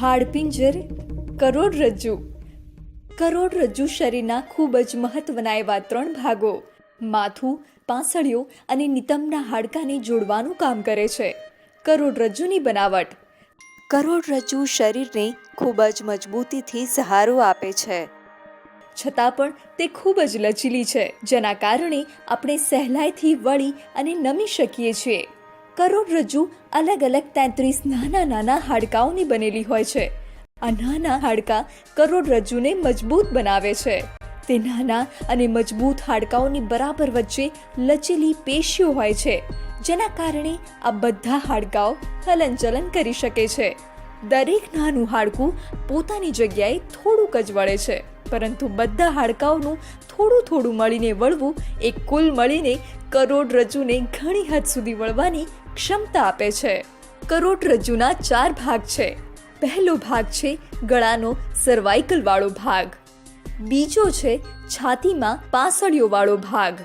હાડપિંજર કરોડરજ્જુ કરોડરજ્જુ શરીરના ખૂબ જ મહત્વના એવા ત્રણ ભાગો. માથું, પાંસળીઓ અને નિતંબના હાડકાને જોડવાનું કામ કરે છે. કરોડરજ્જુની બનાવટ. કરોડરજ્જુ શરીરને ખૂબ જ મજબૂતીથી સહારો આપે છે. છતાં પણ તે ખૂબ જ લચીલી છે, જેના કારણે આપણે સહેલાઈથી વળી અને નમી શકીએ છીએ. કરોડરજ્જુ અલગ અલગ તેત્રીસ નાના નાના હાડકાઓની બનેલી હોય છે. આ નાના હાડકાં કરોડરજ્જુને મજબૂત બનાવે છે. તે નાના અને મજબૂત હાડકાઓની બરાબર વચ્ચે લચેલી પેશીઓ હોય છે, જેના કારણે આ બધા હાડકાઓ હલનચલન કરી શકે છે. દરેક નાનું હાડકું પોતાની જગ્યાએ થોડુંક જ વળે છે. પરંતુ બધા હાડકાઓનું થોડું થોડું મળીને વળવું એ કુલ મળીને કરોડરજ્જુને ઘણી હદ સુધી વળવાની ક્ષમતા આપે છે. કરોડરજ્જુના ચાર ભાગ છે. પહેલો ભાગ છે ગળાનો સર્વાઇકલવાળો ભાગ. બીજો છે છાતીમાં પાસળીઓવાળો ભાગ.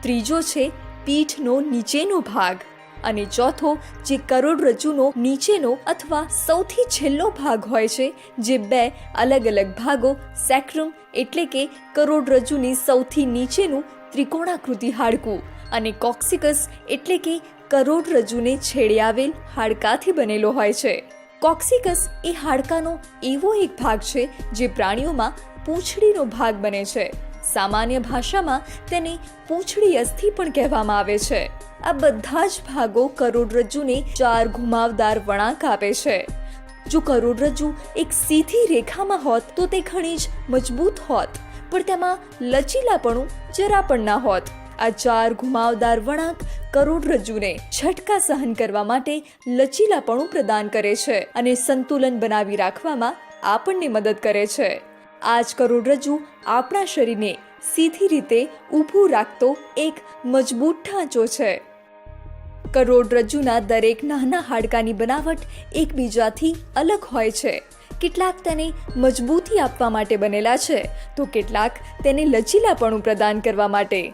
ત્રીજો છે પીઠનો નીચેનો ભાગ. અને ચોથો, જે કરોડરજ્જુનો નીચેનો અથવા સૌથી છેલ્લો ભાગ હોય છે, જે બે અલગ અલગ ભાગો સેક્રમ એટલે કે કરોડરજ્જુની સૌથી નીચેનું ત્રિકોણાકૃતિ હાડકું અને કોક્સિકસ એટલે કે કરોડરજ્જુને છેડે આવેલ હાડકાથી બનેલો હોય છે. કોક્સિકસ એ હાડકાનો એવો એક ભાગ છે, જે પ્રાણીઓમાં પૂંછડીનો ભાગ બને છે. સામાન્ય ભાષામાં તેને પૂંછડી અસ્થિ પણ કહેવામાં આવે છે. આ બધા જ ભાગો કરોડરજ્જુને ચાર ઘુમાવદાર વળાંક આપે છે. જો કરોડરજ્જુ એક સીધી રેખામાં હોત, તો તે ઘણી જ મજબૂત હોત. પણ તેમાં લચીલાપણું જરા પણ ના હોત. આ ચાર ઘુમાવદાર વળાંક કરોડરજ્જુને ઝટકા સહન કરવા માટે લચીલાપણું પ્રદાન કરે છે અને સંતુલન બનાવી રાખવામાં આપણને મદદ કરે છે. આ જ કરોડરજ્જુ આપણા શરીરને સીધી રીતે ઊભું રાખતો એક મજબૂત ઢાંચો છે. કરોડરજ્જુના દરેક નાના હાડકાની બનાવટ એકબીજાથી અલગ હોય છે. કેટલાક તેને મજબૂતી આપવા માટે બનેલા છે, તો કેટલાક તેને લચીલાપણું પ્રદાન કરવા માટે.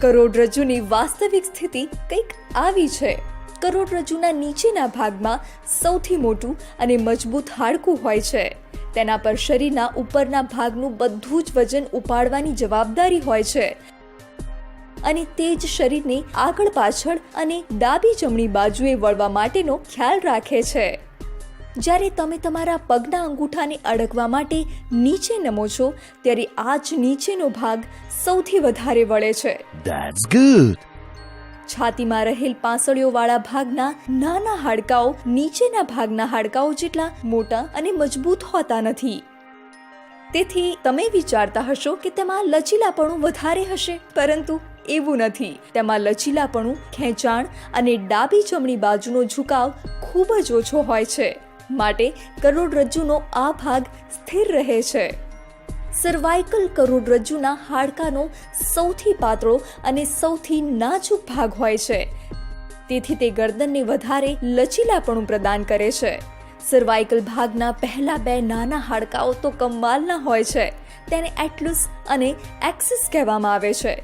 કરોડરજ્જુની વાસ્તવિક સ્થિતિ કંઈક આવી છે. કરોડરજ્જુના નીચેના ભાગમાં સૌથી મોટું અને મજબૂત હાડકું હોય છે. તેના પર શરીરના ઉપરના ભાગનું બધું જ વજન ઉપાડવાની જવાબદારી હોય છે. અને તે જ શરીરને આગળ પાછળ અને ડાબી જમણી બાજુએ વળવા માટેનો ખ્યાલ રાખે છે. જ્યારે તમે તમારા પગના અંગૂઠાને અડકવા માટે નીચે નમો છો, ત્યારે આ જ નીચેનો ભાગ સૌથી વધારે વળે છે. That's good. છાતીમાં રહેલ પાંસળીઓવાળા ભાગના નાના હાડકાઓ નીચેના ભાગના હાડકાઓ જેટલા મોટા અને મજબૂત હોતા નથી. તેથી તમે વિચારતા હશો કે તેમાં લચીલાપણું વધારે હશે, પરંતુ એવું નથી. તેમાં લચીલાપણું, ખેંચાણ અને ડાબી જમણી બાજુનો ઝુકાવ ખૂબ જ ઓછો હોય છે. માટે કરોડરજ્જુનો આ ભાગ સ્થિર રહે છે. સર્વાઇકલ કરોડરજ્જુના હાડકાનો સૌથી પાતળો અને સૌથી નાજુક ભાગ હોય છે. તેથી તે ગરદનને વધારે લચીલાપણું પ્રદાન કરે છે. સર્વાઇકલ ભાગના પહેલા બે નાના હાડકાઓ તો કમાલના હોય છે. તેને એટલુસ અને એક્સિસ કહેવામાં આવે છે.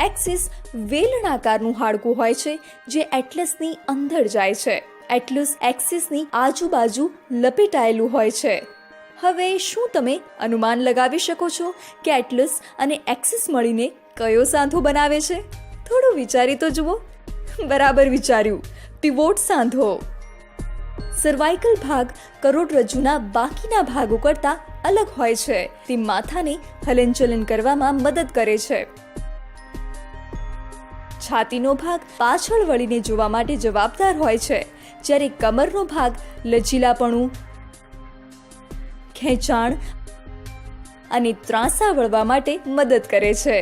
એક્સિસ વેલણાકારનું હાડકું હોય છે, જે એટલસની અંદર જાય છે. એટલુસ એક્સિસની આજુબાજુ લપેટાયેલું હોય છે. હવે શું તમે અનુમાન લગાવી શકો છો કે એટલસ અને એક્સિસ મળીને કયો સાંધો બનાવે છે? થોડું વિચારી તો જુઓ. બરાબર વિચાર્યું. પિવોટ સાંધો. સર્વાઇકલ ભાગ કરોડરજ્જુના બાકીના ભાગો કરતાં અલગ હોય છે. તે માથાને હલનચલન કરવામાં મદદ કરે છે. છાતીનો ભાગ પાછળ વળીને જોવા માટે જવાબદાર હોય છે. જ્યારે કમરનો ભાગ લચીલાપણું ખેંચાણ અને ત્રાંસા વળવા માટે મદદ કરે છે.